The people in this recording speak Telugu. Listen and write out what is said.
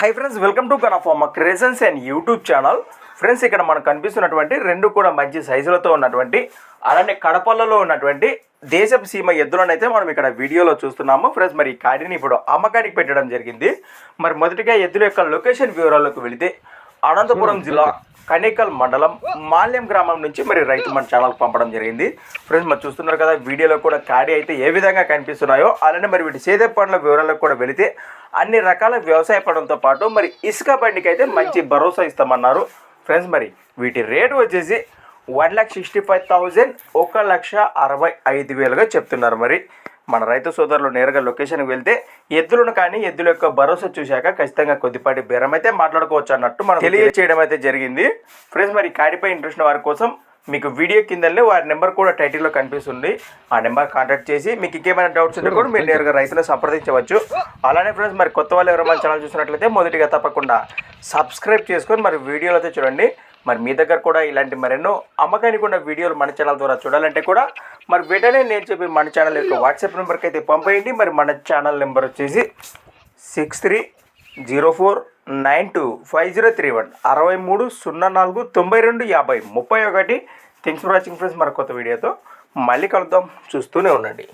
హై ఫ్రెండ్స్ వెల్కమ్ టు కనఫార్మ క్రేజన్స్ అండ్ యూట్యూబ్ ఛానల్ ఫ్రెండ్స్ ఇక్కడ మనకు కనిపిస్తున్నటువంటి రెండు కూడా మంచి సైజులతో ఉన్నటువంటి అలానే కడపల్లలో ఉన్నటువంటి దేశపు సీమ ఎద్దులనైతే మనం ఇక్కడ వీడియోలో చూస్తున్నాము. ఫ్రెండ్స్ మరి ఈ కాడిని ఇప్పుడు అమ్మకానికి పెట్టడం జరిగింది. మరి మొదటిగా ఎద్దుల యొక్క లొకేషన్ వివరాలకు వెళితే అనంతపురం జిల్లా కనేకల్ మండలం మాల్యం గ్రామం నుంచి మరి రైతు మన ఛానల్కి పంపడం జరిగింది. ఫ్రెండ్స్ మరి చూస్తున్నారు కదా వీడియోలో కూడా కాడి అయితే ఏ విధంగా కనిపిస్తున్నాయో అలానే మరి వీటి సేదే పండ్ల వివరాలకు కూడా వెళితే అన్ని రకాల వ్యవసాయ పనులతో పాటు మరి ఇసుక బండికి అయితే మంచి భరోసా ఇస్తామన్నారు. ఫ్రెండ్స్ మరి వీటి రేటు వచ్చేసి one lakh sixty five thousand ఒక లక్ష అరవై ఐదు వేలుగా చెప్తున్నారు మరి. మన రైతు సోదరులు నేరుగా లొకేషన్కి వెళ్తే ఎద్దులను కానీ ఎద్దుల యొక్క భరోసా చూశాక ఖచ్చితంగా కొద్దిపాటి బేరం అయితే మాట్లాడుకోవచ్చు అన్నట్టు మనం తెలియజేయడం అయితే జరిగింది. ఫ్రెండ్స్ మరి కాడిపై ఇంట్రెస్ట్ వారి కోసం మీకు వీడియో కిందనే వారి నెంబర్ కూడా టైటిల్లో కనిపిస్తుంది. ఆ నెంబర్ కాంటాక్ట్ చేసి మీకు ఇంకేమైనా డౌట్స్ ఉంటే కూడా మీరు నేరుగా రైతులను సంప్రదించవచ్చు. అలానే ఫ్రెండ్స్ మరి కొత్త వాళ్ళు ఎవరైనా ఛానల్ చూసినట్లయితే మొదటిగా తప్పకుండా సబ్స్క్రైబ్ చేసుకొని మరి వీడియోలు అయితే చూడండి. మరి మీ దగ్గర కూడా ఇలాంటి మరెన్నో అమ్మకానికి ఉన్న వీడియోలు మన ఛానల్ ద్వారా చూడాలంటే కూడా మరి వెంటనే నేను చెప్పి మన ఛానల్ యొక్క వాట్సాప్ నెంబర్కి అయితే పంపేయండి. మరి మన ఛానల్ నెంబర్ వచ్చేసి six three zero four nine two five zero three one అరవై మూడు సున్నా నాలుగు తొంభై రెండు యాభై ముప్పై ఒకటి. థింగ్స్ ఫర్ వాచింగ్ ఫ్రెండ్స్ మరొక కొత్త వీడియోతో మళ్ళీ కలుద్దాం. చూస్తూనే ఉండండి.